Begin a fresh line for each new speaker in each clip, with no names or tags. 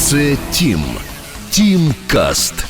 Це Тім. Тім Каст.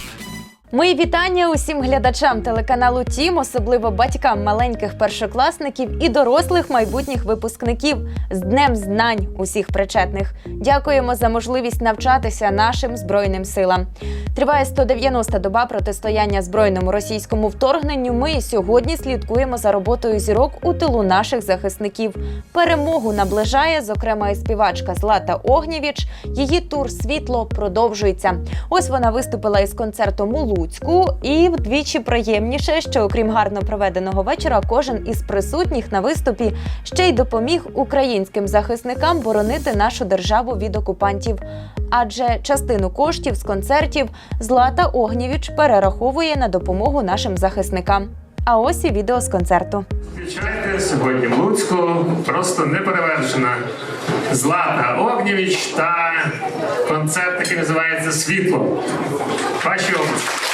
Мої вітання усім глядачам телеканалу Тім, особливо батькам маленьких першокласників і дорослих майбутніх випускників з Днем знань усіх причетних. Дякуємо за можливість навчатися нашим збройним силам. Триває 190-та доба протистояння збройному російському вторгненню. Ми сьогодні слідкуємо за роботою зірок у тилу наших захисників. Перемогу наближає, зокрема, і співачка Злата Огнєвіч. Її тур світло продовжується. Ось вона виступила із концертом у Луцьку, і вдвічі приємніше, що окрім гарно проведеного вечора, кожен із присутніх на виступі ще й допоміг українським захисникам боронити нашу державу від окупантів. Адже частину коштів з концертів Злата Огнєвіч перераховує на допомогу нашим захисникам. А ось і відео з концерту.
Зустрічайте сьогодні в Луцьку просто неперевершена Злата Огнєвіч та концерт, який називається Світло. Ваші області.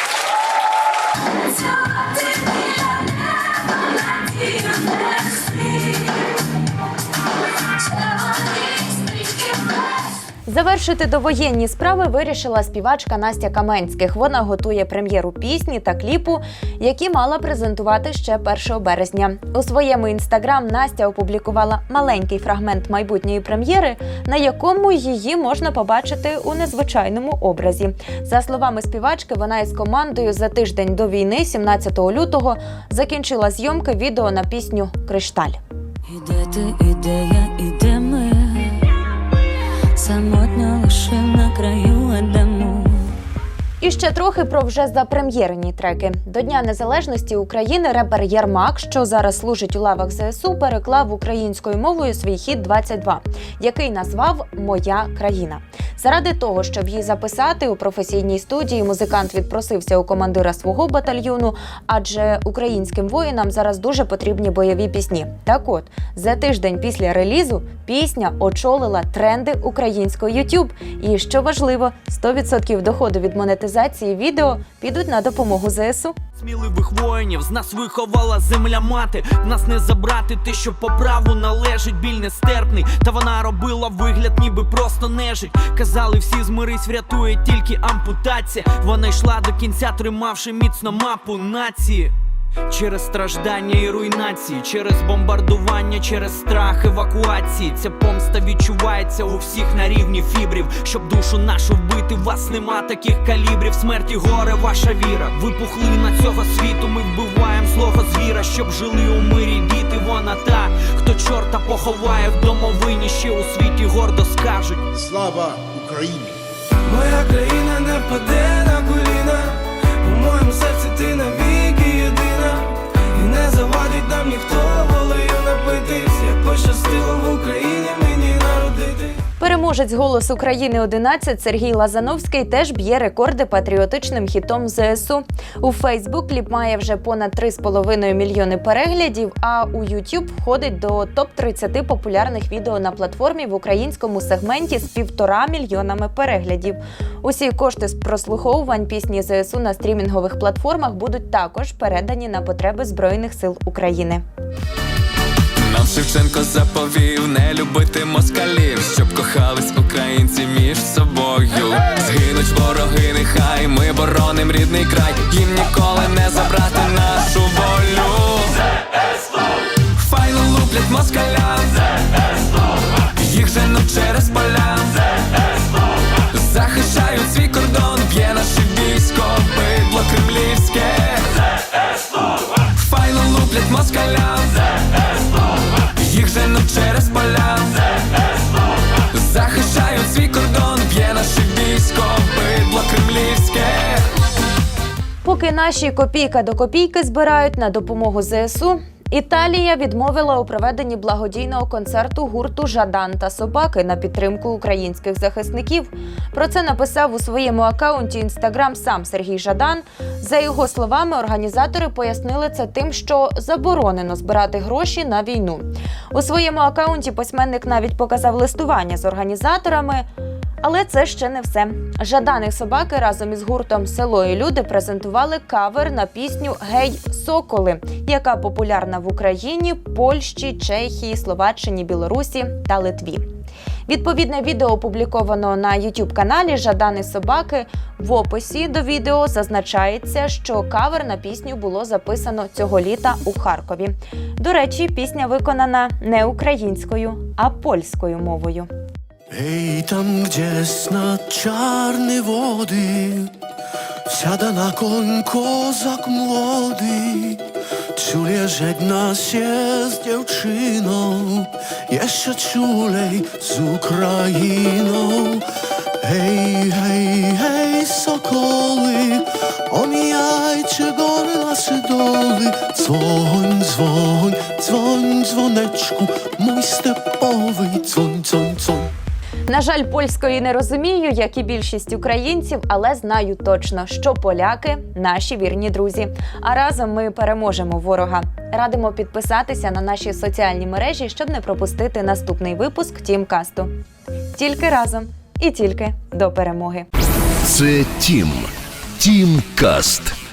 Stop Завершити довоєнні справи вирішила співачка Настя Каменських. Вона готує прем'єру пісні та кліпу, які мала презентувати ще 1 березня. У своєму інстаграм Настя опублікувала маленький фрагмент майбутньої прем'єри, на якому її можна побачити у незвичайному образі. За словами співачки, вона із командою за тиждень до війни, 17 лютого, закінчила зйомки відео на пісню Кришталь.
Іде ти, іде я, іде ми
І ще трохи про вже запрем'єрені треки. До Дня Незалежності України репер Ярмак, що зараз служить у лавах ЗСУ, переклав українською мовою свій хід 22, який назвав Моя країна. Заради того, щоб її записати у професійній студії, музикант відпросився у командира свого батальйону, адже українським воїнам зараз дуже потрібні бойові пісні. Так от, за тиждень після релізу пісня очолила тренди українського YouTube. І що важливо, 100% доходу від монетизації відео підуть на допомогу ЗСУ.
Сміливих воїнів з нас виховала земля мати. Нас не забрати те, що по праву належить, біль нестерпний. Та вона робила вигляд, ніби просто нежить. Казали, всі змирись, врятує тільки ампутація. Вона йшла до кінця, тримавши міцно мапу нації. Через страждання і руйнації, через бомбардування, через страх евакуації. Ця помста відчувається у всіх на рівні фібрів. Щоб душу нашу вбити, вас нема таких калібрів. Смерті горе, ваша віра. Ви пухлина цього світу. Ми вбиваємо злого звіра, щоб жили у мирі. Діти, вона та, хто чорта поховає в домовині, ще у світі гордо скажуть.
Слава Україні!
Моя країна не впаде на
Переможець голос України 11 Сергій Лазановський теж б'є рекорди патріотичним хітом ЗСУ. У Фейсбук кліп має вже понад 3,5 мільйони переглядів. А у YouTube входить до топ 30 популярних відео на платформі в українському сегменті з півтора мільйонами переглядів. Усі кошти з прослуховувань пісні ЗСУ на стрімінгових платформах будуть також передані на потреби Збройних сил України.
Шевченко заповів не любити москалів, щоб кохались українці між собою. Згинуть вороги, нехай ми бороним рідний край. Їм ніколи не забрати нашу волю. Файно луплять москалям. Їх женуть через поля. Захищають свій кордон, б'є наше військо, бидло кремлівське. Файно луплять москалям.
Поки наші копійка до копійки збирають на допомогу ЗСУ. Італія відмовила у проведенні благодійного концерту гурту Жадан та Собаки на підтримку українських захисників. Про це написав у своєму акаунті інстаграм сам Сергій Жадан. За його словами, організатори пояснили це тим, що заборонено збирати гроші на війну. У своєму акаунті письменник навіть показав листування з організаторами. Але це ще не все. Жаданих собаки разом із гуртом Село і люди презентували кавер на пісню Гей Соколи, яка популярна в Україні, Польщі, Чехії, Словаччині, Білорусі та Литві. Відповідне відео опубліковано на youtube каналі Жадани Собаки. В описі до відео зазначається, що кавер на пісню було записано цього літа у Харкові. До речі, пісня виконана не українською, а польською мовою.
Ej, tam gdzie snad czarne wody Wsiada na koń kozak młody. Czule żegna się z dziewczyną Jeszcze czulej z Ukrainą. Hej, hej, hej, sokoły Omijajcie góry, lasy, doły Dzwoń, dzwoń, dzwoń, dzwoneczku Mój stepowy, dzwoń, dzwoń, dzwoń
На жаль, польської не розумію, як і більшість українців, але знаю точно, що поляки наші вірні друзі. А разом ми переможемо ворога. Радимо підписатися на наші соціальні мережі, щоб не пропустити наступний випуск Тімкасту. Тільки разом і тільки до перемоги.
Це Тім. Тімкаст.